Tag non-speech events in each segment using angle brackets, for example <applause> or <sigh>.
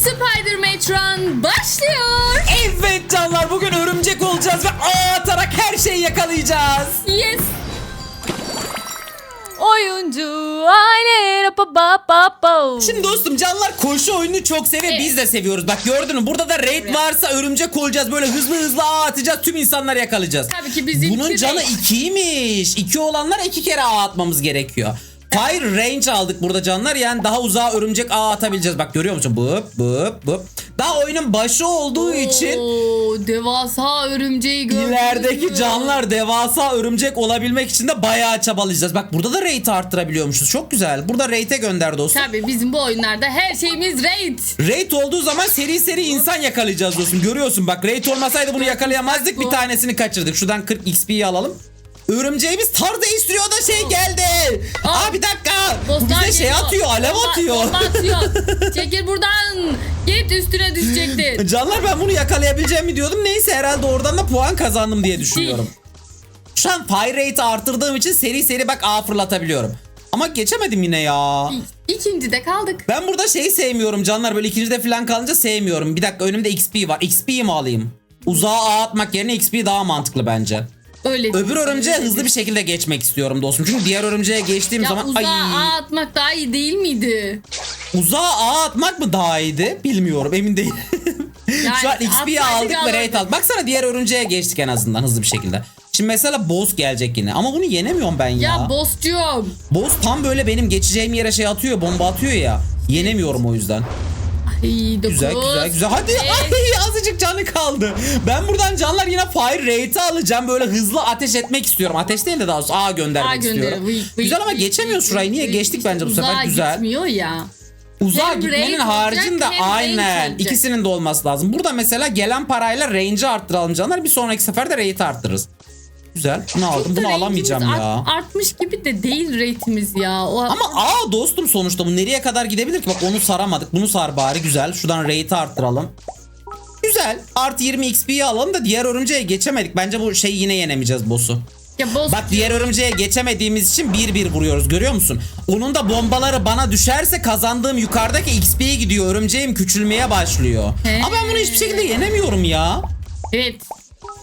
Spider Matron başlıyor. Evet canlar bugün örümcek olacağız ve ağ atarak her şeyi yakalayacağız. Yes. Oyuncu aile pa pa pa pa. Şimdi dostum canlar koşu oyununu çok seviyor Evet. biz de seviyoruz. Bak gördün mü burada da raid Evet. varsa örümcek olacağız böyle hızlı hızlı ağ atacağız tüm insanları yakalayacağız. Tabii ki bizimki Bunun canı raid. ikiymiş. İki olanlar iki kere ağ atmamız gerekiyor. Fire range aldık burada canlar yani daha uzağa örümcek ağ atabileceğiz. Bak görüyor musun? Bıp bıp bıp. Daha oyunun başı olduğu için Oo, devasa örümceği gördünüz İlerideki canlar devasa örümcek olabilmek için de bayağı çabalayacağız. Bak burada da rate arttırabiliyormuşuz. Çok güzel. Burada rate'e gönder dostum. Tabii bizim bu oyunlarda her şeyimiz raid. Rate olduğu zaman seri seri insan yakalayacağız dostum. Görüyorsun bak rate olmasaydı bunu yakalayamazdık. Bir tanesini kaçırdık. Şuradan 40 XP'yi alalım. Örümceğimiz tar değiştiriyor da şey geldi. Aa, Aa bir dakika. Bu bize şey atıyor. Alev Bomba- atıyor. bomba atıyor. <laughs> Çekil buradan. Git üstüne düşecektin. Canlar ben bunu yakalayabileceğimi diyordum. Neyse herhalde oradan da puan kazandım diye düşünüyorum. Şu an fire rate'i arttırdığım için seri seri bak A fırlatabiliyorum. Ama geçemedim yine ya. İkinci de kaldık. Ben burada şeyi sevmiyorum canlar böyle ikincide falan kalınca sevmiyorum. Bir dakika önümde XP var. XP'yi mi alayım? Uzağa A atmak yerine XP daha mantıklı bence. Öyle. Öbür örümceğe hızlı bir şekilde geçmek istiyorum dostum. Çünkü diğer örümceğe geçtiğim ya zaman uzağa ay ağ atmak daha iyi değil miydi? uzağa A atmak mı daha iyiydi? Bilmiyorum emin değilim. <laughs> Şu an Yani XP'yi aldık ve rate aldık. Baksana diğer örümceğe geçtik en azından hızlı bir şekilde. Şimdi mesela boss gelecek yine. Ama bunu yenemiyorum ben ya. Ya bosscuğum. boss tam böyle benim geçeceğim yere şey atıyor, bomba atıyor ya. Yenemiyorum o yüzden. Ay, dokuz. Güzel güzel güzel. Hadi beş. ay azıcık kaldı. Ben buradan canlar yine fire rate'i alacağım. Böyle hızlı ateş etmek istiyorum. Ateş değil de daha doğrusu A göndermek gönder. istiyorum. Vıy, vıy, güzel ama geçemiyoruz şurayı. Niye geçtik bence bu sefer güzel. gitmiyor ya. Uzağa Hem gitmenin haricinde aynen ikisinin de olması lazım. Burada mesela gelen parayla range'i arttıralım canlar. Bir sonraki sefer de rate arttırırız. Güzel. Bunu aldım. Çok da Bunu alamayacağım art- ya. Artmış gibi de değil rate'imiz ya. O Ama A dostum sonuçta bu nereye kadar gidebilir ki? Bak onu saramadık. Bunu sar bari güzel. Şuradan rate'i arttıralım. Güzel. Artı 20 XP'yi alalım da diğer örümceğe geçemedik. Bence bu şeyi yine yenemeyeceğiz boss'u. ya boss Bak diğer örümceğe geçemediğimiz için 1-1 vuruyoruz görüyor musun? Onun da bombaları bana düşerse kazandığım yukarıdaki XP'ye gidiyor. Örümceğim küçülmeye başlıyor. He. Ama ben bunu hiçbir şekilde yenemiyorum ya. Evet.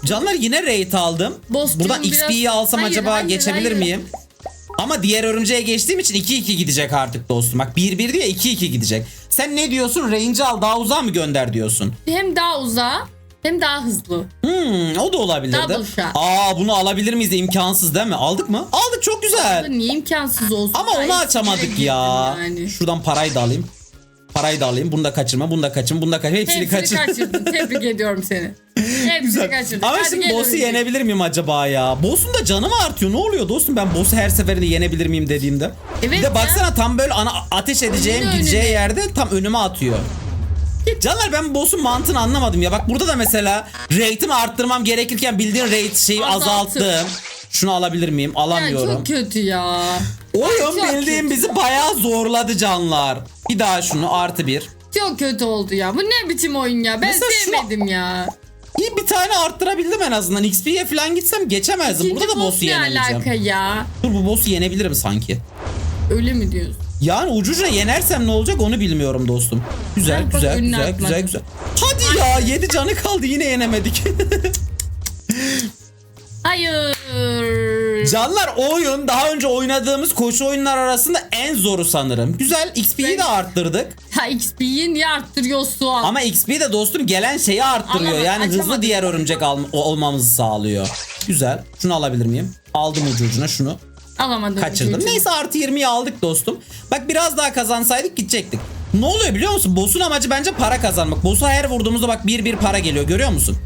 Canlar yine rate aldım. Boss'cum Buradan biraz- XP'yi alsam Hayır, acaba hayır, geçebilir hayır. miyim? Ama diğer örümceğe geçtiğim için 2-2 gidecek artık dostum. Bak 1-1 diye 2-2 gidecek. Sen ne diyorsun? Range al daha uzağa mı gönder diyorsun? Hem daha uzağa hem daha hızlı. Hmm, o da olabilirdi. Double shot. Aa bunu alabilir miyiz imkansız değil mi? Aldık mı? Aldık çok güzel. Niye imkansız olsun? Ama onu açamadık ya. Yani. Şuradan parayı da alayım. Parayı da alayım. Bunu da kaçırma, bunu da kaçırma, bunu da kaçırma. Hepsini, Hepsini kaçır. kaçırdın. <laughs> Tebrik ediyorum seni. Güzel. Ama Hadi şimdi gel boss'u örümcek. yenebilir miyim acaba ya? Boss'un da canı mı artıyor? Ne oluyor dostum ben boss'u her seferinde yenebilir miyim dediğimde? Evet bir de ya. baksana tam böyle ana ateş edeceğim Önüne gideceği önüne. yerde tam önüme atıyor. <laughs> Canlar ben boss'un mantığını anlamadım ya. Bak burada da mesela rate'imi arttırmam gerekirken bildiğin rate şeyi Azalttım. azalttım. Şunu alabilir miyim? Ya Alamıyorum. çok kötü ya. Oyun çok bildiğim kötü. bizi bayağı zorladı canlar. Bir daha şunu artı bir. Çok kötü oldu ya. Bu ne biçim oyun ya? Ben Mesela sevmedim ya. İyi bir tane arttırabildim en azından. XP'ye falan gitsem geçemezdim. İkinci Burada da boss boss'u ne yenemeyeceğim. alaka ya? Dur bu boss'u yenebilirim sanki. Öyle mi diyorsun? Yani ucuca yenersem ne olacak onu bilmiyorum dostum. Güzel bak güzel önüne güzel atmadım. güzel güzel. Hadi ya 7 canı kaldı yine yenemedik. <laughs> Hayır. Canlar o oyun daha önce oynadığımız koşu oyunlar arasında en zoru sanırım. Güzel XP'yi de arttırdık. Ha XP'yi niye arttırıyorsun? Ama XP de dostum gelen şeyi arttırıyor. Alamadım, yani hızlı açamadım. diğer örümcek o- olmamızı sağlıyor. Güzel. Şunu alabilir miyim? Aldım ucu ucuna şunu. Alamadım. Kaçırdım. çocuğu. Neyse artı 20'yi aldık dostum. Bak biraz daha kazansaydık gidecektik. Ne oluyor biliyor musun? Boss'un amacı bence para kazanmak. Boss'a her vurduğumuzda bak bir bir para geliyor görüyor musun?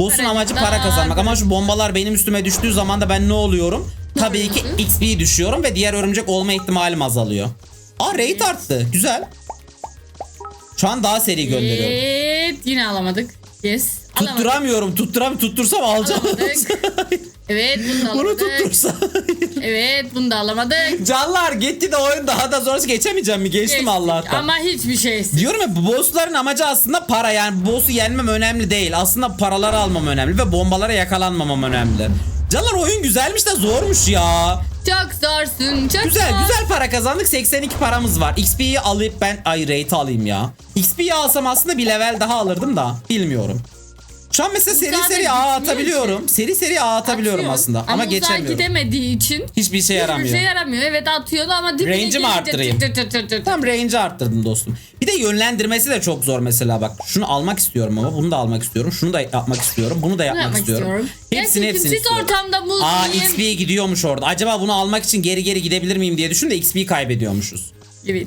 Boss'un amacı para kazanmak ama şu bombalar benim üstüme düştüğü zaman da ben ne oluyorum? Tabii ki? XP düşüyorum ve diğer örümcek olma ihtimalim azalıyor. Aa rate arttı. Güzel. Şu an daha seri gönderiyorum. Evet yine alamadık. Yes. Tutturamıyorum. Tutturam tuttursam alacağım. <laughs> Evet bunu da Bunu alamadık. tuttursa. Evet bunu da alamadık. Canlar gitti de oyun daha da zor geçemeyeceğim mi? Geçtim. Allah'tan. Ama hiçbir şeysin. Diyorum ya bu bossların amacı aslında para yani boss'u yenmem önemli değil. Aslında paraları almam önemli ve bombalara yakalanmamam önemli. Canlar oyun güzelmiş de zormuş ya. Çok zorsun. Çok Güzel zor. güzel para kazandık. 82 paramız var. XP'yi alıp ben ay rate alayım ya. XP'yi alsam aslında bir level daha alırdım da bilmiyorum. Şu an mesela Bu seri seri A bitmiyor atabiliyorum. Seri seri A atabiliyorum Atıyor. aslında ama, uzağa geçemiyorum. gidemediği için Hiçbir işe yaramıyor. Hiçbir şey yaramıyor. Evet atıyordu ama dibine Range'i mi gelince arttırayım? tır tır tır tır. Tam range'i arttırdım dostum. Bir de yönlendirmesi de çok zor mesela bak. Şunu almak istiyorum ama bunu da almak istiyorum. Şunu da yapmak istiyorum. Bunu da yapmak, yapmak istiyorum. istiyorum. Hepsini hepsini kimsiz istiyorum. ortamda muz Aa. XP gidiyormuş orada. Acaba bunu almak için geri geri gidebilir miyim diye düşün de XP kaybediyormuşuz. Evet.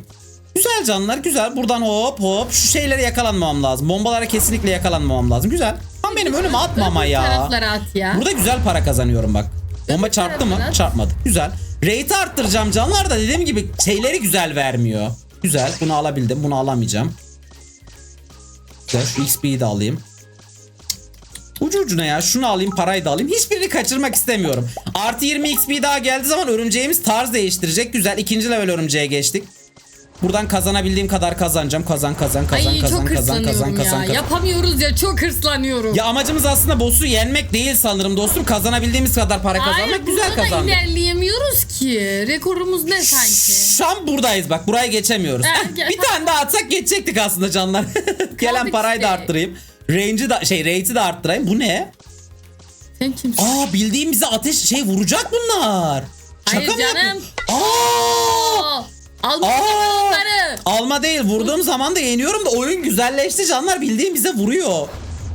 Güzel canlar güzel. Buradan hop hop şu şeylere yakalanmamam lazım. Bombalara kesinlikle yakalanmamam lazım. Güzel. Tam benim önüme atma ama ya. taraflara at ya. Burada güzel para kazanıyorum bak. Bomba çarptı mı? at. Çarpmadı. Güzel. Rate'i arttıracağım canlar da dediğim gibi şeyleri güzel vermiyor. Güzel. Bunu alabildim. Bunu alamayacağım. Güzel. Şu XP'yi de alayım. Ucu ucuna ya. Şunu alayım parayı da alayım. Hiçbirini kaçırmak istemiyorum. Artı 20 XP daha geldiği zaman örümceğimiz tarz değiştirecek. Güzel. ikinci level örümceğe geçtik. Buradan kazanabildiğim kadar kazanacağım. Kazan kazan kazan Ay kazan çok kazan kazan ya. kazan kazan. Yapamıyoruz ya çok hırslanıyorum. Ya amacımız aslında boss'u yenmek değil sanırım dostum. Kazanabildiğimiz kadar para kazanmak Hayır güzel da kazandık. ilerleyemiyoruz ki. Rekorumuz ne sanki? Şu an buradayız bak buraya geçemiyoruz. <laughs> Gel- bir tane daha atsak geçecektik aslında canlar. <laughs> Gelen parayı da işte. arttırayım. Range'i da şey rate'i de arttırayım. Bu ne? Sen kimsin? Aa bildiğim bize ateş şey vuracak bunlar. Hayır Şaka mı canım. yapıyorsun? Aa! Onları. Alma değil vurduğum zaman da yeniyorum da oyun güzelleşti canlar bildiğim bize vuruyor.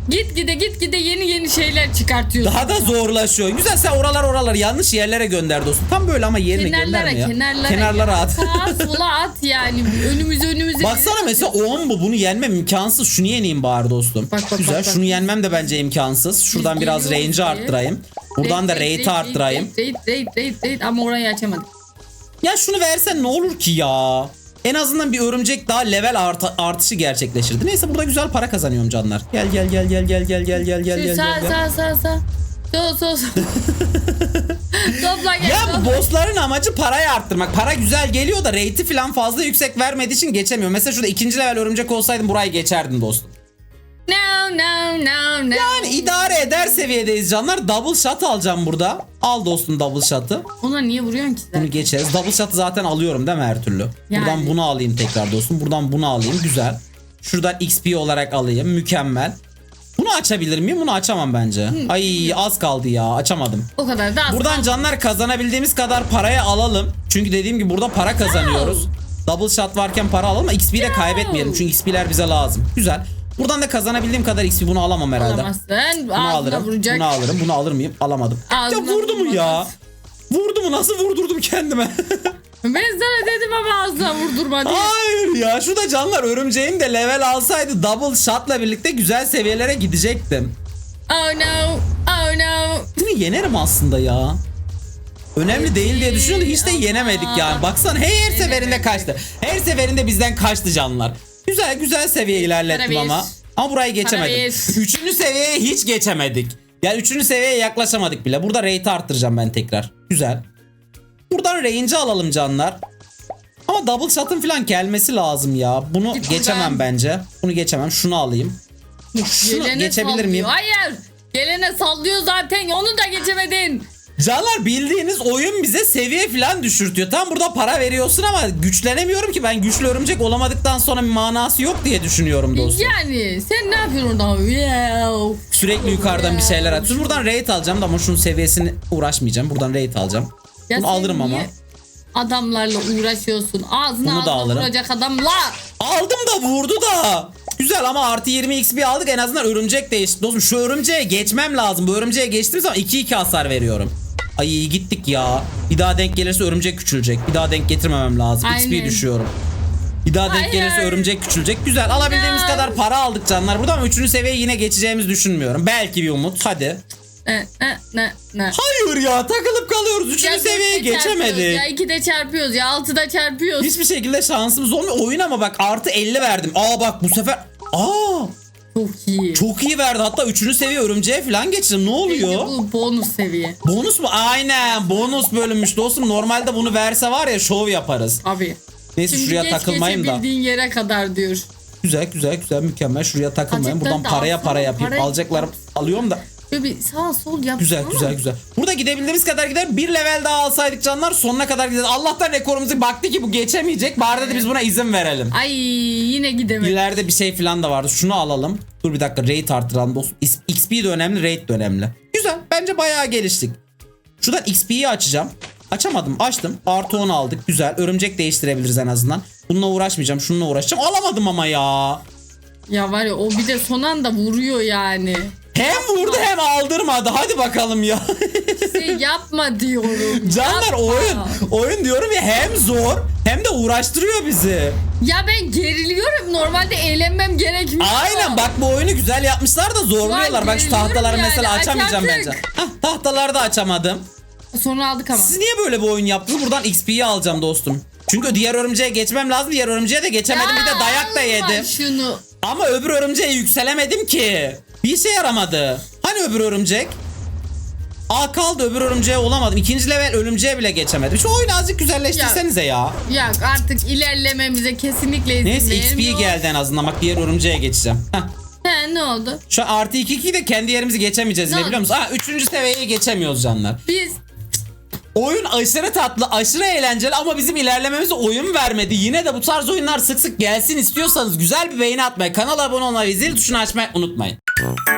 Git gide git gide yeni yeni şeyler çıkartıyorsun. Daha da zorlaşıyor. Güzel sen oralar oralar yanlış yerlere gönder dostum. Tam böyle ama yerine Kenarlara gönderme ya. kenarlara. Kenarlara at. Sağa sola at yani. Önümüze önümüze. Baksana mesela 10 bu. Bunu yenmem imkansız. Şunu yeneyim bari dostum. Bak, bak, Güzel. bak, bak. Şunu yenmem de bence imkansız. Şuradan Biz biraz range'i arttırayım. Buradan da rate'i arttırayım. Rate rate rate rate ama orayı açamadık. Ya şunu versen ne olur ki ya? En azından bir örümcek daha level art- artışı gerçekleşirdi. Neyse burada güzel para kazanıyorum canlar. Gel gel gel gel gel gel gel gel gel Şu gel sağ gel. sağ sağ sağ. Sol sol sol. Topla gel. Ya topla. bossların amacı parayı arttırmak. Para güzel geliyor da rate'i falan fazla yüksek vermediği için geçemiyor. Mesela şurada ikinci level örümcek olsaydım burayı geçerdim dostum. No no no no. Yani idare eder seviyedeyiz canlar. Double shot alacağım burada. Al dostum double shot'ı. Ona niye vuruyorsun ki sen? Bunu geçeriz. Double shot'ı zaten alıyorum değil mi her türlü? Yani. Buradan bunu alayım tekrar dostum. Buradan bunu alayım. Güzel. Şuradan XP olarak alayım. Mükemmel. Bunu açabilir miyim? Bunu açamam bence. Ay az kaldı ya. Açamadım. O kadar da az. Buradan canlar kazanabildiğimiz kadar parayı alalım. Çünkü dediğim gibi burada para kazanıyoruz. Double shot varken para alalım ama XP'yi de kaybetmeyelim. Çünkü XP'ler bize lazım. Güzel. Buradan da kazanabildiğim kadar XP bunu alamam herhalde. Alamazsın. Bunu Ağzına alırım. vuracak. Bunu alırım. Bunu alır mıyım? Alamadım. Ağzına ya vurdu mu ya? Vurdu mu? Nasıl vurdurdum kendime? <laughs> Ben sana dedim ama ağzına vurdurma diye. Hayır ya. Şu da canlar örümceğim de level alsaydı double shot'la birlikte güzel seviyelere gidecektim. Oh no. Oh no. Bunu yenerim aslında ya. Önemli değil diye düşünüyorum da hiç de yenemedik yani. Baksana her seferinde kaçtı. Her seferinde bizden kaçtı canlar. Güzel güzel seviye ilerlettim ama. Ama burayı geçemedim. bir. Üçüncü seviyeye hiç geçemedik. Ya üçüncü seviyeye yaklaşamadık bile. Burada rate'i arttıracağım ben tekrar. Güzel. Buradan range'i alalım canlar. Ama double shot'ın falan gelmesi lazım ya. Bunu Git geçemem buradan. bence. Bunu geçemem. Şunu alayım. Şunu Gelene geçebilir sallıyor. miyim? Hayır. Gelene sallıyor zaten. Onu da. Canlar bildiğiniz oyun bize seviye falan düşürtüyor. Tam burada para veriyorsun ama güçlenemiyorum ki ben güçlü örümcek olamadıktan sonra bir manası yok diye düşünüyorum dostum. Yani sen ne yapıyorsun orada? Sürekli yukarıdan bir şeyler atıyorsun. Buradan rate alacağım da ama şunun seviyesini uğraşmayacağım. Buradan rate alacağım. Ya Bunu alırım ama. Adamlarla uğraşıyorsun. Ağzına Bunu da ağzına alırım. vuracak adamla. Aldım da vurdu da. Güzel ama artı 20 XP aldık en azından örümcek değişti. Dostum şu örümceğe geçmem lazım. Bu örümceğe geçtiğim zaman 2-2 hasar veriyorum. Ay gittik ya. Bir daha denk gelirse örümcek küçülecek. Bir daha denk getirmemem lazım. XP Aynen. düşüyorum. Bir daha denk Hayır. gelirse örümcek küçülecek. Güzel. Alabildiğimiz No. kadar para aldık canlar. Buradan 3. seviyeye yine geçeceğimizi düşünmüyorum. Belki bir umut. Hadi. Ne ne ne. Hayır ya takılıp kalıyoruz. 3. Ya seviyeye geçemedik. Ya ikide çarpıyoruz ya altıda çarpıyoruz. Hiçbir şekilde şansımız olmuyor. Oyun ama bak artı 50 verdim. Aa bak bu sefer. Aa Çok iyi. Çok iyi verdi. Hatta 3. seviye örümceğe falan geçtim. Ne oluyor? Bu bonus seviye. Bonus mu? Aynen. Bonus bölünmüş dostum. Normalde bunu verse var ya şov yaparız. Abi. Neyse Şimdi şuraya geç takılmayayım da. geçebildiğin yere kadar diyor. Güzel güzel güzel mükemmel. Şuraya takılmayayım. Buradan da paraya para yapayım. parayı- Alacaklarım alıyorum da. Böyle bir sağ sol yap. Güzel ama güzel güzel. Burada gidebildiğimiz kadar gider. Bir level daha alsaydık canlar sonuna kadar gideriz. Allah'tan rekorumuzu baktı ki bu geçemeyecek. Bari de biz buna izin verelim. Ay yine gidemedim. İleride bir şey falan da vardı. Şunu alalım. Dur bir dakika rate arttıralım dostum. XP de önemli rate de önemli. Güzel. Bence bayağı geliştik. Şuradan XP'yi açacağım. Açamadım. Açtım. Artı 10 aldık. Güzel. Örümcek değiştirebiliriz en azından. Bununla uğraşmayacağım. Şununla uğraşacağım. Alamadım ama ya. Ya var ya o bir de son anda vuruyor yani. Hem vurdu hem aldırmadı. Hadi bakalım ya. Şey yapma diyorum. Canlar yapma. oyun. Oyun diyorum ya hem zor hem de uğraştırıyor bizi. Ya ben geriliyorum. Normalde eğlenmem gerekmiyor. Aynen bak bu oyunu güzel yapmışlar da zorluyorlar. Bak şu tahtaları yani. mesela Aç açamayacağım artık. bence. Hah tahtaları da açamadım. Sonra aldık ama. Siz niye böyle bir oyun yaptınız? Buradan XP'yi alacağım dostum. Çünkü diğer örümceğe geçmem lazım. Diğer örümceğe de geçemedim. bir de dayak da yedim. şunu. Ama öbür örümceğe yükselemedim ki. Bir işe yaramadı. Hani öbür örümcek? Aa kaldı öbür örümceğe olamadım. İkinci level örümceğe bile geçemedim. Şu oyunu azıcık güzelleştirsenize ya. Ya artık ilerlememize kesinlikle izin Neyse XP vermiyor. geldi en azından. Bak diğer örümceğe geçeceğim. Heh. He ne oldu? Şu an artı 2 2 de kendi yerimizi geçemeyeceğiz Ne ne biliyor musun? Aa 3. seviyeyi geçemiyoruz canlar. Biz Oyun aşırı tatlı, aşırı eğlenceli ama bizim ilerlememize oyun vermedi. Yine de bu tarz oyunlar sık sık gelsin istiyorsanız güzel bir beğeni atmayı, kanala abone olmayı ve zil tuşunu açmayı unutmayın. Mm-hmm.